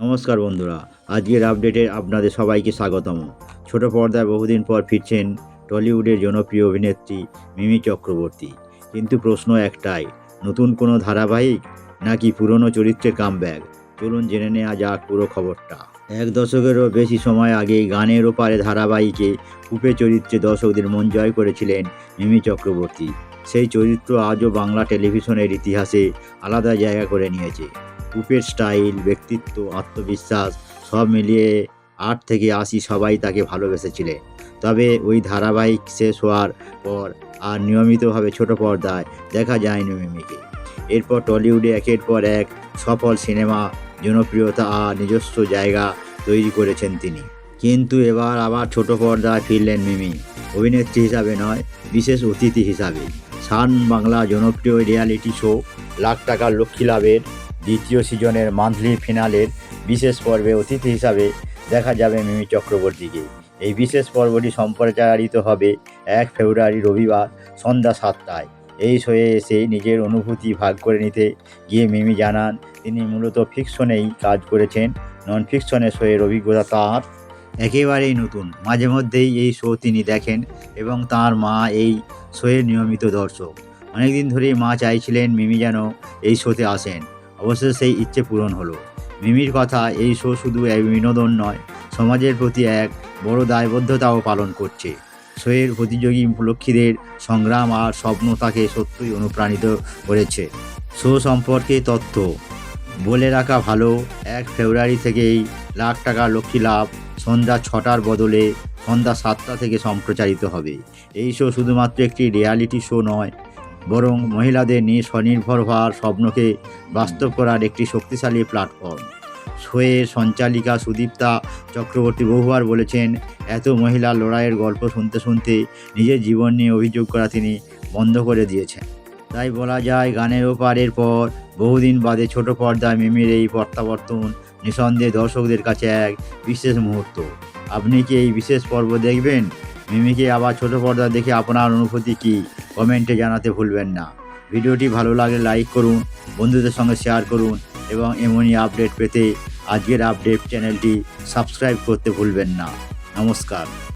নমস্কার বন্ধুরা, আজকের আপডেটে আপনাদের সবাইকে স্বাগতম। ছোট পর্দায় বহুদিন পর ফিরছেন টলিউডের জনপ্রিয় অভিনেত্রী মিমি চক্রবর্তী। কিন্তু প্রশ্ন একটাই, নতুন কোনো ধারাবাহিক নাকি পুরনো চরিত্রের কামব্যাক চলুন জেনে নেওয়া যাক পুরো খবরটা। এক দশকেরও বেশি সময় আগে গানের ওপারে ধারাবাহিকে কূপে চরিত্রে দর্শকদের মন জয় করেছিলেন মিমি চক্রবর্তী। সেই চরিত্র আজও বাংলা টেলিভিশনের ইতিহাসে আলাদা জায়গা করে নিয়েছে। কূপের স্টাইল, ব্যক্তিত্ব, আত্মবিশ্বাস, সব মিলিয়ে আট থেকে আশি সবাই তাকে ভালোবেসেছিলেন তবে ওই ধারাবাহিক শেষ হওয়ার পর আর নিয়মিতভাবে ছোট পর্দায় দেখা যায়নি মিমিকে। এরপর টলিউডে একের পর এক সফল সিনেমা, জনপ্রিয়তা আর নিজস্ব জায়গা তৈরি করেছেন তিনি। কিন্তু এবার আবার ছোট পর্দায় ফিরলেন মিমি। অভিনেত্রী হিসাবে নয়, বিশেষ অতিথি হিসাবে। সান বাংলা জনপ্রিয় রিয়ালিটি শো, লাখ টাকার লক্ষ্মী লাভের দ্বিতীয় সিজনের মান্থলি ফিনালের বিশেষ পর্বে অতিথি হিসাবে দেখা যাবে মিমি চক্রবর্তীকে। এই বিশেষ পর্বটি সম্প্রচারিত হবে এক ফেব্রুয়ারি রবিবার সন্ধ্যা সাতটায়। এই শোয়ে এসে নিজের অনুভূতি ভাগ করে নিতে গিয়ে মিমি জানান, তিনি মূলত ফিকশনেই কাজ করেছেন। নন ফিকশনের শোয়ের অভিজ্ঞতা তাঁর একেবারেই নতুন। মাঝে মধ্যেই এই শো তিনি দেখেন এবং তার মা এই শোয়ের নিয়মিত দর্শক। অনেকদিন ধরেই মা চাইছিলেন মিমি যেন এই শোতে আসেন। অবশেষে সেই ইচ্ছে পূরণ হলো। মিমির কথা এই শো শুধু এক বিনোদন নয়, সমাজের প্রতি এক বড় দায়বদ্ধতাও পালন করছে। শোয়ের প্রতিযোগী লক্ষ্মীদের সংগ্রাম আর স্বপ্ন তাকে সত্যই অনুপ্রাণিত করেছে। শো সম্পর্কে তথ্য। বলে রাখা ভালো, এক ফেব্রুয়ারি থেকেই লাখ টাকা লক্ষ্মী লাভ সন্ধ্যা ছটার বদলে সন্ধ্যা সাতটা থেকে সম্প্রচারিত হবে। এই শো শুধুমাত্র একটি রিয়ালিটি শো নয় বরং মহিলাদের নিয়ে স্বনির্ভর হওয়ার স্বপ্নকে বাস্তব করার একটি শক্তিশালী প্ল্যাটফর্ম। শোয়ের সঞ্চালিকা সুদীপ্তা চক্রবর্তী বহুবার বলেছেন, এত মহিলা লড়াইয়ের গল্প শুনতে শুনতে নিজের জীবন নিয়ে অভিযোগ করা তিনি বন্ধ করে দিয়েছেন। তাই বলা যায়, গানের ওপারের পর বহুদিন বাদে ছোট পর্দায় মিমির এই প্রত্যাবর্তন নিঃসন্দেহে দর্শকদের কাছে এক বিশেষ মুহূর্ত। আপনি কি এই বিশেষ পর্ব দেখবেন? মিমিকে আবার ছোট পর্দা দেখে আপনার অনুভূতি কী? কমেন্টে জানাতে ভুলবেন না। ভিডিওটি ভালো লাগলে লাইক করুন, বন্ধুদের সঙ্গে শেয়ার করুন এবং এমনই আপডেট পেতে আজকের আপডেট চ্যানেলটি সাবস্ক্রাইব করতে ভুলবেন না। নমস্কার।